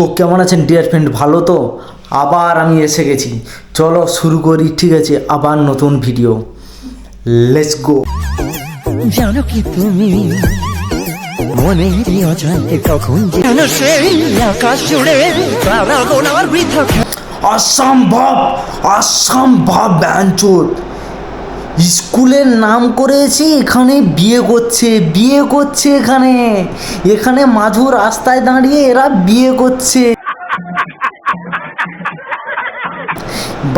তো কেমন আছেন ডিয়ার ফ্রেন্ড ভালো তো? আবার আমি এসে গেছি। চলো শুরু করি ঠিক আছে? আবার নতুন ভিডিও লেটস গো জানো কি তুমি? মনেরই অজান্তে কখন যেন সেই আকাশ জুড়ে তারা গোনার বৃথা অসম্ভব! অসম্ভব ব্যাঞ্চোদ স্কুলের নাম করেছে, এখানে বিয়ে করছে বিয়ে করছে এখানে। এখানে মাঝু রাস্তায় দাঁড়িয়ে এরা বিয়ে করছে।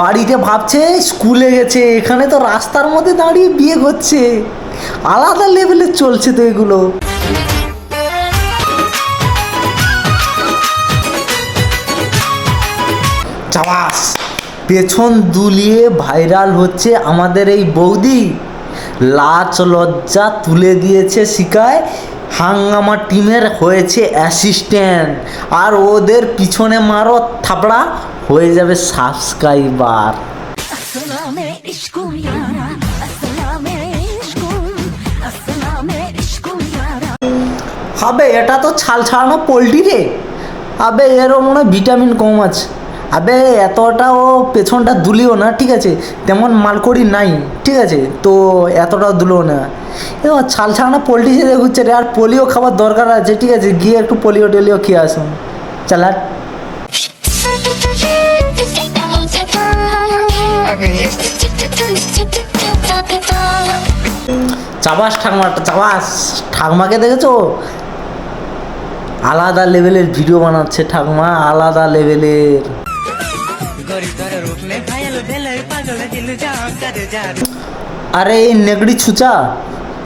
বাড়িতে ভাবছে, স্কুলে গেছে, এখানে তো রাস্তার মধ্যে দাঁড়িয়ে বিয়ে করছে। আলাদা লেভেলে চলছে তো এগুলো। পেছন দুলিয়ে ভাইরাল হচ্ছে আমাদের এই বৌদি। লাচ লজ্জা তুলে দিয়েছে শিকায়। হাঙ্গামা টিমের হয়েছে অ্যাসিস্ট্যান্ট আর ওদের পিছনে মারো থাপড়া। হয়ে যাবে সাবস্ক্রাইবার হবে এটা তো ছাল ছাড়ানো পোলট্রি রে। আবে এরও মনে হয় ভিটামিন কম আছে। আবে, এতটা ও পেছনটা দুলিও না, ঠিক আছে? তেমন মালকড়ি নাই, ঠিক আছে? তো এতটা দুলো না। এবার ছাল ছাড়ানো পোলট্রি হিসেবে ঘুরছে রে, আর পোলিও খাবার দরকার আছে, ঠিক আছে? গিয়ে একটু পোলিও টোলিও খেয়ে আসুন। চালার চাবাস ঠাকমা, চাবাস। ঠাকমাকে দেখেছ? আলাদা লেভেলের ভিডিও বানাচ্ছে ঠাকমা, আলাদা লেভেলের আরে এই নেগড়ি ছুচা,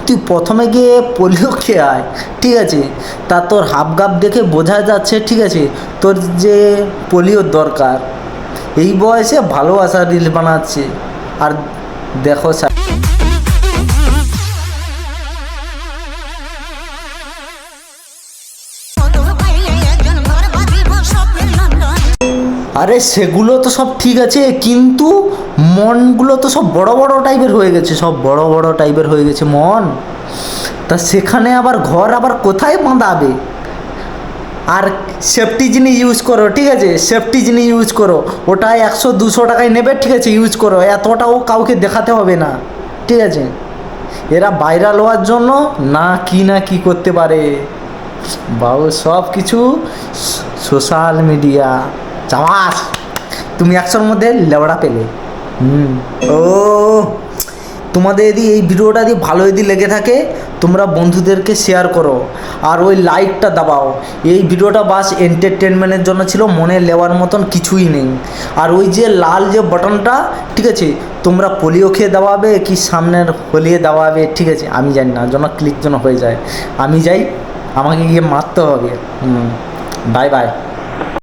তুই প্রথমে গিয়ে পোলিও খেয়ে আয়, ঠিক আছে? তা তোর হাফ গাপ দেখে বোঝা যাচ্ছে, ঠিক আছে? তোর যে পোলিওর দরকার, এই বয়সে ভালোবাসা রিল বানাচ্ছে। আর দেখো স্যার। আরে সেগুলো তো সব ঠিক আছে, কিন্তু মনগুলো তো সব বড় বড় টাইপের হয়ে গেছে, সব বড় বড় টাইপের হয়ে গেছে মন। তা সেখানে আবার ঘর আবার কোথায় বাঁধাবে? আর সেফটি জিনিস ইউজ করো, ঠিক আছে? সেফটি জিনিস ইউজ করো, ওটা একশো দুশো টাকায় নেবে, ঠিক আছে ইউজ করো, এতটাও কাউকে দেখাতে হবে না, ঠিক আছে? এরা ভাইরাল হওয়ার জন্য না কি না কি করতে পারে। বাবু সব কিছু সোশ্যাল মিডিয়া চাওয়াস তুমি একশোর মধ্যে লেবড়া পেলে। ও, তোমাদের যদি এই ভিডিওটা যদি ভালো যদি লেগে থাকে, তোমরা বন্ধুদেরকে শেয়ার করো। আর ওই লাইকটা দাবাও। এই ভিডিওটা বাস এন্টারটেনমেন্টের জন্য ছিল, মনে নেওয়ার মতন কিছুই নেই। আর ওই যে লাল যে বাটনটা ঠিক আছে? তোমরা পোলিও খেয়ে দেওয়াবে কি সামনের হলিয়ে দেওয়াবে ঠিক আছে? আমি জানি না, যেন ক্লিক যেন হয়ে যায়। আমি যাই, আমাকে গিয়ে মারতে হবে। হুম। Bye bye